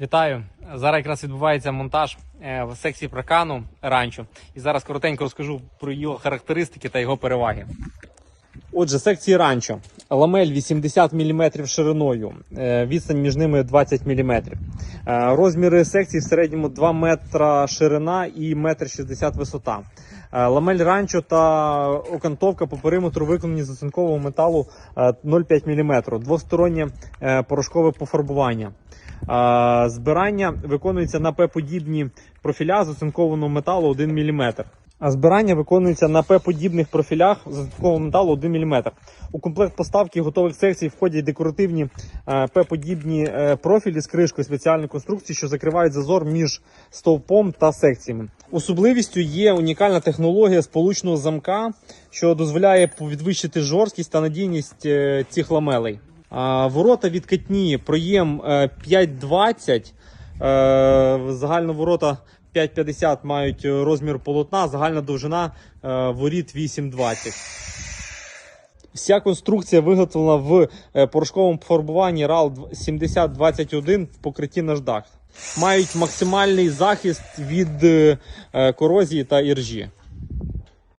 Вітаю! Зараз якраз відбувається монтаж е, в секції прокану ранчо. І зараз коротенько розкажу про його характеристики та його переваги. Отже, секції ранчо. Ламель 80 мм шириною, е, відстань між ними 20 мм. Е, Розміри секції в середньому 2 метра ширина і 1,60 м висота. Е, Ламель ранчо та окантовка по периметру виконані з оцинкового металу е, 0,5 мм. Двостороннє е, порошкове пофарбування. Е, Збирання виконується на П-подібні профіля з оцинкованого металу 1 мм. Збирання виконується на П-подібних профілях з оцинкового металу 1 мм. У комплект поставки готових секцій входять декоративні е, П-подібні е, профілі з кришкою спеціальної конструкції, що закривають зазор між стовпом та секціями. Особливістю є унікальна технологія сполучного замка, що дозволяє підвищити жорсткість та надійність е, цих ламелей. Ворота відкатні, проєм е, 5,20, е, загально ворота 5,50 мають е, розмір полотна, загальна довжина е, воріт 8,20. Вся конструкція виготовлена в е, порошковому фарбуванні RAL 7021 в покритті наждак. Мають максимальний захист від е, е, корозії та іржі.